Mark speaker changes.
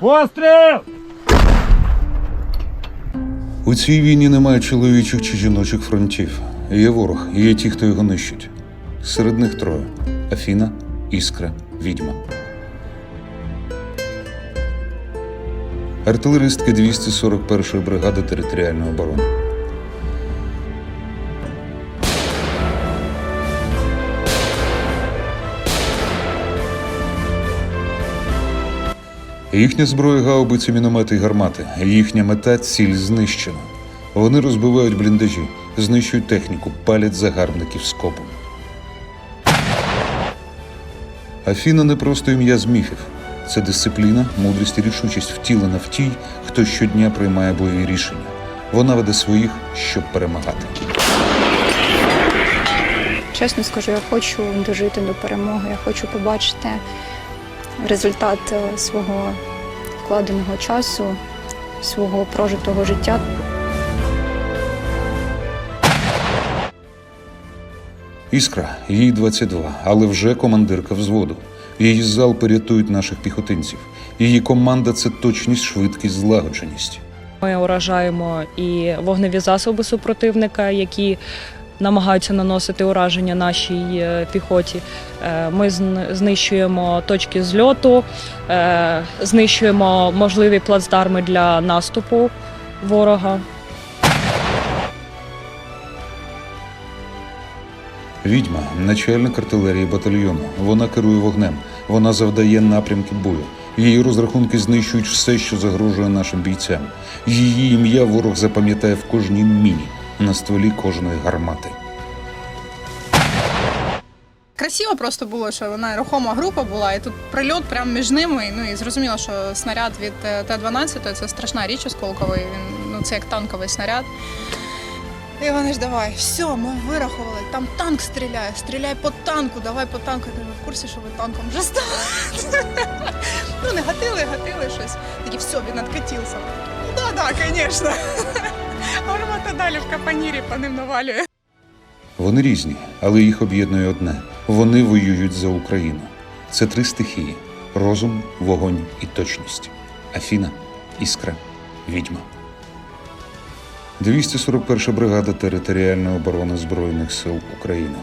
Speaker 1: Постріл!
Speaker 2: У цій війні немає чоловічих чи жіночих фронтів. Є ворог, є ті, хто його нищить. Серед них троє: Афіна, Іскра, Відьма. Артилеристки 241-ї бригади територіальної оборони. Їхня зброя гаубиці, міномети і гармати. Їхня мета ціль знищена. Вони розбивають бліндажі, знищують техніку, палять загарбників скопом. Афіна не просто ім'я з міфів. Це дисципліна, мудрість і рішучість втілена в тій, хто щодня приймає бойові рішення. Вона веде своїх, щоб перемагати.
Speaker 3: Чесно скажу, я хочу дожити до перемоги. Я хочу побачити результат е, свого вкладеного часу, свого прожитого життя.
Speaker 2: Іскра, їй 22, але вже командирка взводу. Її зал порятують наших піхотинців. Її команда це точність, швидкість, злагодженість.
Speaker 4: Ми уражаємо і вогневі засоби супротивника, які намагаються наносити ураження нашій е, піхоті. Е, Ми знищуємо точки зльоту, е, знищуємо можливі плацдарми для наступу ворога.
Speaker 2: Відьма, начальник артилерії батальйону. Вона керує вогнем. Вона завдає напрямки бою. Її розрахунки знищують все, що загрожує нашим бійцям. Її ім'я ворог запам'ятає в кожній міні, на стволі кожної гармати.
Speaker 5: Красиво просто було, що вона рухома група була, і тут прильот прямо між ними. Ну і зрозуміло, що снаряд від е, Т-12 це страшна річ осколковий. Він ну це як танковий снаряд. І вони ж давай, все, ми вирахували. Там танк стріляє, стріляй по танку, давай по танку. Я кажу, в курсі, що ви танком вже стали. Ну, не гатили, гатили щось. Такі, все, він откатився. Ну да, да, звісно. Гармата далі в капанірі по ним навалює.
Speaker 2: Вони різні, але їх об'єднує одне: вони воюють за Україну. Це три стихії: розум, вогонь і точність. Афіна, іскра, відьма. 241 бригада територіальної оборони Збройних сил України.